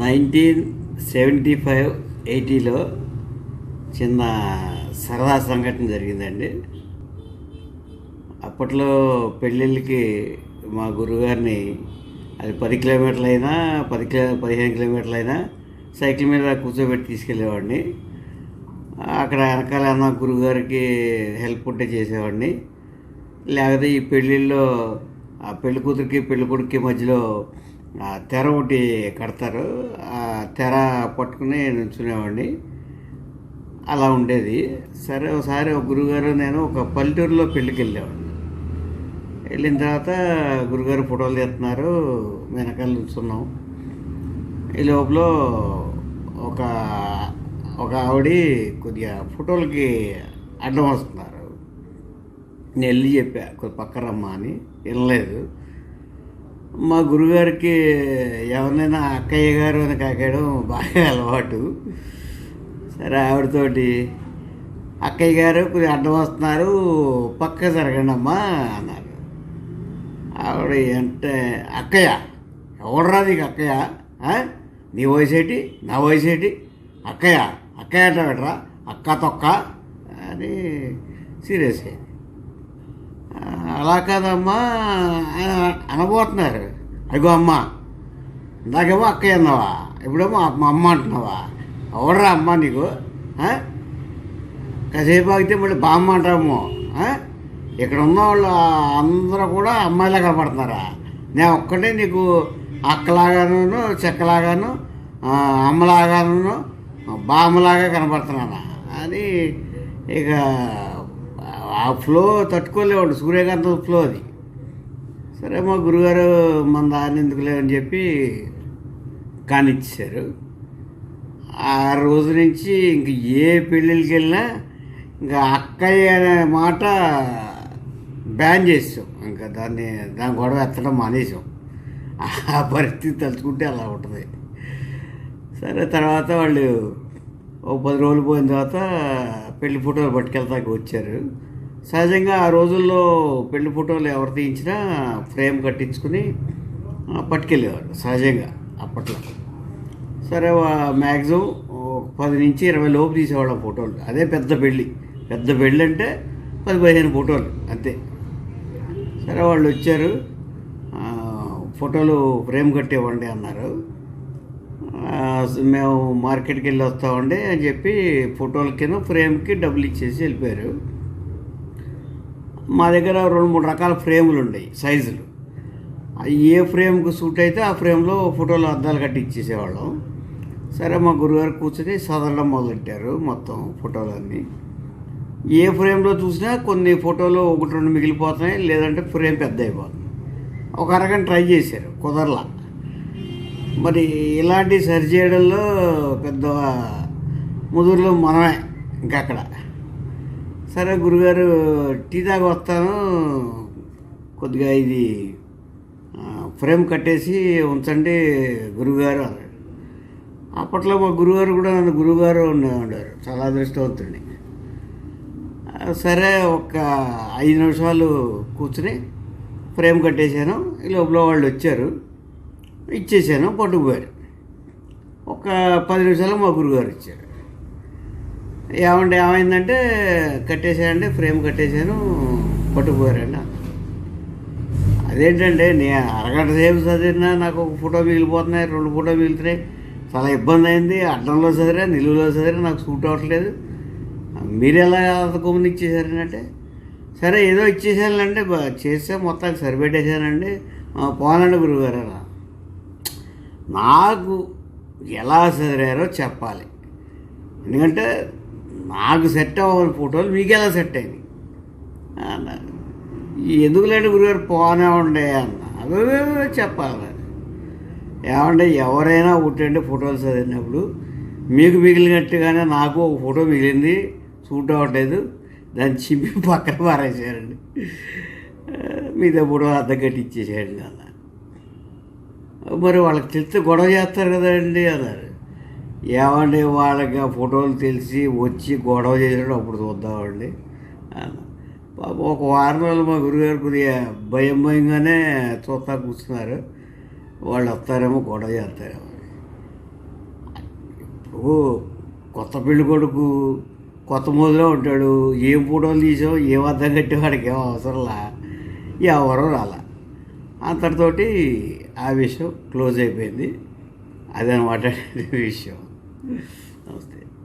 Nineteen seventy five ఎయిటీలో చిన్న సరదా సంఘటన జరిగిందండి. అప్పట్లో పెళ్ళిళ్ళకి మా గురువుగారిని అది పది కిలోమీటర్లు అయినా పది కిలో పదిహేను కిలోమీటర్లు అయినా సైకిల్ మీద కూర్చోబెట్టి తీసుకెళ్ళేవాడిని. అక్కడ వెనకాల ఏమన్నా గురువుగారికి హెల్ప్ ఉంటే చేసేవాడిని. లేకపోతే ఈ పెళ్ళిళ్ళలో ఆ పెళ్ళి కూతురికి పెళ్ళి కొడుక్కి మధ్యలో తెర ఒకటి కడతారు. ఆ తెర పట్టుకుని నుంచునేవాడిని అలా ఉండేది. సరే ఒకసారి ఒక గురుగారు నేను ఒక పల్లెటూరులో పెళ్ళికి వెళ్ళేవాడిని. వెళ్ళిన తర్వాత గురుగారు ఫోటోలు తీస్తున్నారు. వెనకాల నిల్చున్నాం. ఈ లోపల ఒక ఒక ఆవిడ కొద్దిగా ఫోటోలకి అడ్డం వస్తున్నారు. నేను వెళ్ళి చెప్పా కొద్ది పక్కరమ్మా అని. వినలేదు. మా గురుగారికి ఎవరినైనా అక్కయ్య గారు అని కాకడం బాగా అలవాటు. సరే ఆవిడతోటి అక్కయ్య గారు కొంచెం అడ్డం వస్తున్నారు పక్క జరగండి అమ్మా అన్నారు. ఆవిడ అంటే అక్కయ్య ఎవడరా నీకు అక్కయ్య? నీ వయసు ఏంటి? నా వయసు ఏంటి? అక్కయ్య అక్కయ్య అంట పెట్టరా అక్క తొక్క? అని సీరియస్ అయింది అలా కాదమ్మా అనబోతున్నారు. అదిగో అమ్మ ఇందాకేమో అక్కయ్య అన్నావా ఇప్పుడేమో మా అమ్మ అంటున్నావా. ఎవడరా అమ్మ నీకు? కాసేపు ఆగితే మళ్ళీ బామ్మ అంటామో ఇక్కడ ఉన్న వాళ్ళు అందరూ కూడా అమ్మాయిలా కనపడుతున్నారా? నేను ఒక్కటే నీకు అక్కలాగాను చెక్కలాగాను అమ్మలాగాను బామ్మలాగా కనపడుతున్నానా? అని ఇక ఆ ఫ్లో తట్టుకోలేవాడు సూర్యకాంత ఫ్లో అది. సరే మా గురుగారు మన దాన్ని ఎందుకులే అని చెప్పి కానిచ్చారు ఆ రోజు నుంచి ఇంక ఏ పెళ్ళిళ్ళకి వెళ్ళినా ఇంకా అక్కయ్య అనే మాట బ్యాన్ చేసాం ఇంకా దాన్ని దాని గొడవ ఎత్తడం మానేసాం. ఆ పరిస్థితి తలుచుకుంటే అలా ఉంటుంది. సరే తర్వాత వాళ్ళు ఓ పది రోజులు పోయిన తర్వాత పెళ్ళి ఫోటోలు పట్టుకెళ్తాకి వచ్చారు. సహజంగా ఆ రోజుల్లో పెళ్ళి ఫోటోలు ఎవరు తీయించినా ఫ్రేమ్ కట్టించుకుని పట్టుకెళ్ళేవాడు పట్టుకెళ్ళేవారు సహజంగా అప్పట్లో. సరే మ్యాక్సిమం పది నుంచి ఇరవై లోపు తీసేవాళ్ళం ఫోటోలు. అదే పెద్ద పెళ్ళి పెద్ద పెళ్ళి అంటే పది పదిహేను ఫోటోలు అంతే. సరే వాళ్ళు వచ్చారు. ఫోటోలు ఫ్రేమ్ కట్టేవ్వండి అన్నారు. మేము మార్కెట్కి వెళ్ళి వస్తామండి అని చెప్పి ఫోటోలకి ఫ్రేమ్కి డబ్బులు ఇచ్చేసి వెళ్ళిపోయారు. మా దగ్గర రెండు మూడు రకాల ఫ్రేములు ఉన్నాయి సైజులు. ఏ ఫ్రేమ్కి సూట్ అయితే ఆ ఫ్రేమ్లో ఫోటోలు అద్దాలు కట్టి ఇచ్చేసేవాళ్ళం. సరే మా గురుగారు కూర్చొని చదవడం మొదలెట్టారు మొత్తం ఫోటోలన్నీ. ఏ ఫ్రేమ్లో చూసినా కొన్ని ఫోటోలు ఒకటి రెండు మిగిలిపోతున్నాయి లేదంటే ఫ్రేమ్ పెద్ద అయిపోతుంది ఒక అరగంట ట్రై చేశారు కుదరలా. మరి ఇలాంటి సరి చేయడంలో పెద్ద ముదురులో మనమే ఇంకక్కడ. అక్కడ సరే గురుగారు టీ దాకా వస్తాను. కొద్దిగా ఇది ఫ్రేమ్ కట్టేసి ఉంచండి గురుగారు అప్పట్లో మా గురుగారు కూడా నన్ను గురుగారు ఉండారు చాలా అదృష్టవంతుడిని. సరే ఒక ఐదు నిమిషాలు కూర్చుని ఫ్రేమ్ కట్టేశాను. లోపల వాళ్ళు వచ్చారు. ఇచ్చేసాను పట్టుకుపోయారు. ఒక పది నిమిషాలు మా గురుగారు ఇచ్చారు ఏమంటే ఏమైందంటే కట్టేసాయండి ఫ్రేమ్ కట్టేశాను పట్టుకుపోయారండి అన్నారు. అదేంటంటే నేను అరగంట సేపు చదివినా నాకు ఒక ఫోటో మిగిలిపోతున్నాయి రెండు ఫోటో మిగులుతున్నాయి. చాలా ఇబ్బంది అయింది. అడ్డంలో చదివా నిలువులో చదివా నాకు సూట్ అవ్వట్లేదు. మీరు ఎలా గమని ఇచ్చేసారంటే సరే ఏదో ఇచ్చేసానంటే చేస్తే మొత్తానికి సరిపెట్టేశానండి. పోనండి గురుగారు నాకు ఎలా చదివారో చెప్పాలి. ఎందుకంటే నాకు సెట్ అవ్వని ఫోటోలు మీకు ఎలా సెట్ అయింది అన్నారు ఎందుకులేండి గురుగారు పోనే ఉండే అన్న అవే చెప్పాలి. ఏమంటే ఎవరైనా పుట్టండి ఫోటోలు చదివినప్పుడు మీకు మిగిలినట్టుగానే నాకు ఒక ఫోటో మిగిలింది సూట్ అవ్వట్లేదు దాన్ని చింపి పక్కన పారేసారండి ఆ, మీతో ఫోటో అద్దం కట్టి ఇచ్చేసేయండి అన్న. మరి వాళ్ళకి తెలిస్తే గొడవ చేస్తారు కదండి అన్నారు. ఏమండి వాళ్ళకి ఫోటోలు తెలిసి వచ్చి గొడవ చేసినప్పుడు అప్పుడు చూద్దామండి పాపం ఒక వారం రోజులు మా గురుగారు కొద్దిగా భయం భయంగానే చూస్తా కూర్చున్నారు. వాళ్ళు వస్తారేమో గొడవ చేస్తారేమో ఓ కొత్త పెళ్ళి కొడుకు కొత్త మోదులో ఉంటాడు. ఏం ఫోటోలు తీసావు? ఏం అర్థం కట్టేవాడికి ఏం అవసరంలా ఎవరో రాలా. అంతటితోటి ఆ విషయం క్లోజ్ అయిపోయింది. అదనమాట విషయం. Namaste.